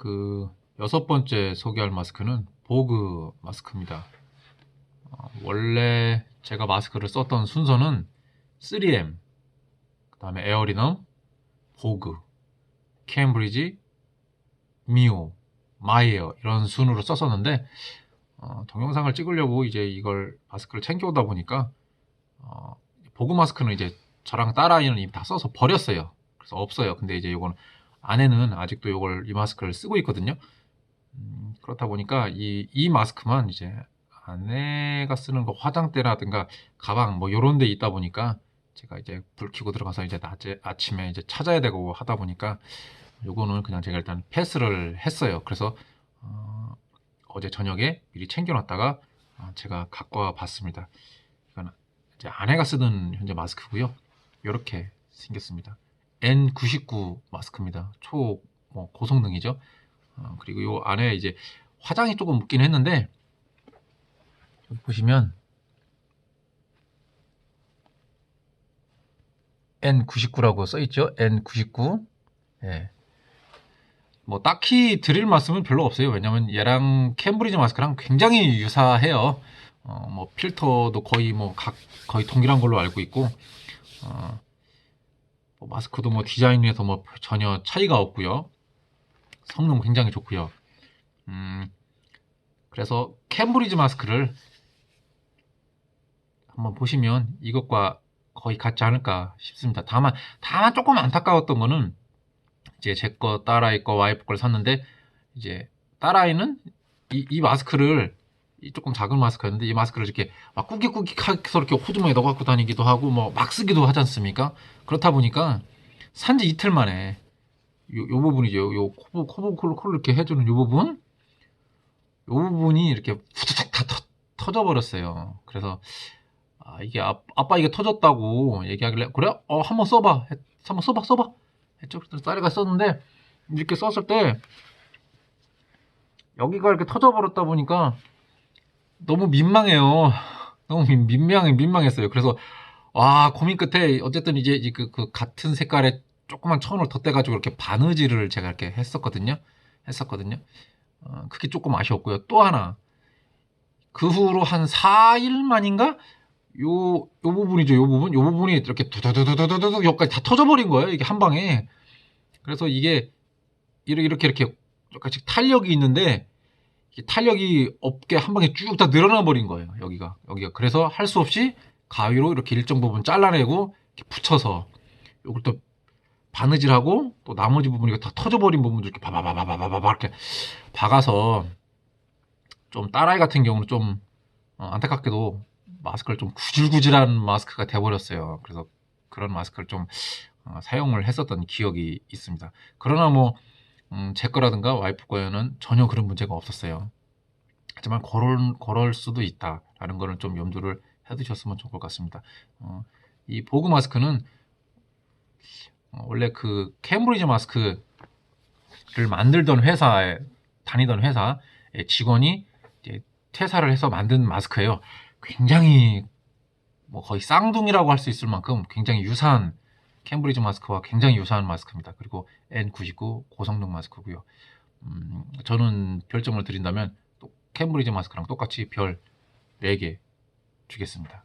그 여섯 번째 소개할 마스크는 보그 마스크입니다. 어, 원래 제가 마스크를 썼던 순서는 3M, 그 다음에 에어리넘, 보그, 캠브리지, 미오, 마이어 이런 순으로 썼었는데 어, 동영상을 찍으려고 이제 이걸 마스크를 챙겨오다 보니까 어, 보그 마스크는 이제 저랑 딸아이는 이미 다 써서 버렸어요. 그래서 없어요. 근데 이제 이건 아내는 아직도 이걸 이 마스크를 쓰고 있거든요. 음, 그렇다 보니까 이, 이 마스크만 이제 아내가 쓰는 거 화장대라든가 가방 뭐 요런 데 있다 보니까 제가 이제 불 켜고 들어가서 이제 낮에 아침에 이제 찾아야 되고 하다 보니까 요거는 그냥 제가 일단 패스를 했어요. 그래서 어, 어제 저녁에 미리 챙겨놨다가 아, 제가 갖고 와 봤습니다. 이건 이제 아내가 쓰던 현재 마스크고요. 이렇게 생겼습니다. N99 마스크입니다. 초 뭐, 고성능이죠. 어, 그리고 요 안에 이제 화장이 조금 묻긴 했는데 보시면 N99라고 써 있죠. N99. 예. 뭐 딱히 드릴 말씀은 별로 없어요. 왜냐면 얘랑 캠브리지 마스크랑 굉장히 유사해요. 어, 뭐 필터도 거의 뭐 각 거의 동일한 걸로 알고 있고 어, 뭐 마스크도 뭐 디자인에서 뭐 전혀 차이가 없고요. 성능 굉장히 좋고요. 음, 그래서 캠브리지 마스크를 한번 보시면 이것과 거의 같지 않을까 싶습니다. 다만 다만 조금 안타까웠던 거는 이제 제 거 딸아이 거 와이프 걸 샀는데 이제 딸아이는 이, 이 마스크를 이 조금 작은 마스크였는데 이 마스크를 이렇게 막 꾸깃꾸깃해서 이렇게 호주머니에 넣어 갖고 다니기도 하고 뭐 막 쓰기도 하지 않습니까? 그렇다 보니까 산지 이틀 만에 요, 요 부분이죠. 요 코부 콜콜 이렇게 해주는 요 부분 요 부분이 이렇게 후두둑 다 터, 터져 버렸어요. 그래서 아 이게 아, 아빠 이게 터졌다고 얘기하길래 그래? 어 한번 써봐. 했- 한번 써봐 써봐. 했죠. 그래서 딸이가 썼는데 이렇게 썼을 때 여기가 이렇게 터져 버렸다 보니까 너무 민망해요. 너무 민, 민망 민망했어요. 그래서 와 고민 끝에 어쨌든 이제 이 그, 그 같은 색깔의 조그만 천을 덧대가지고 이렇게 바느질을 제가 이렇게 했었거든요. 했었거든요. 어, 그게 조금 아쉬웠고요. 또 하나 그 후로 한 4일 만인가 요, 요 부분이죠. 요 부분. 요 부분이 이렇게 두두두두두두 여기까지 다 터져버린 거예요. 이게 한 방에. 그래서 이게 이렇게 이렇게 이렇게 여기까지 탄력이 있는데 탄력이 없게 한 방에 쭉 다 늘어나 버린 거예요. 여기가 여기가. 그래서 할 수 없이 가위로 이렇게 일정 부분 잘라내고 이렇게 붙여서 요걸 또 바느질하고 또 나머지 부분이 다 터져버린 부분도 이렇게 바바바바바바바 이렇게 박아서 좀 딸아이 같은 경우는 좀 어, 안타깝게도 마스크를 좀 구질구질한 마스크가 돼버렸어요. 그래서 그런 마스크를 좀 어, 사용을 했었던 기억이 있습니다. 그러나 뭐, 음, 제 거라든가 와이프 거에는 전혀 그런 문제가 없었어요. 하지만 그럴, 그럴 수도 있다라는 거는 좀 염두를 해두셨으면 좋을 것 같습니다. 어, 이 보그 마스크는 어, 원래 그 캠브리지 마스크를 만들던 회사에 다니던 회사의 직원이 퇴사를 해서 만든 마스크예요. 굉장히 뭐 거의 쌍둥이라고 할 수 있을 만큼 굉장히 유사한 캠브리지 마스크와 굉장히 유사한 마스크입니다. 그리고 N99 고성능 마스크고요. 음, 저는 별점을 드린다면 또 캠브리지 마스크랑 똑같이 별 4개 주겠습니다.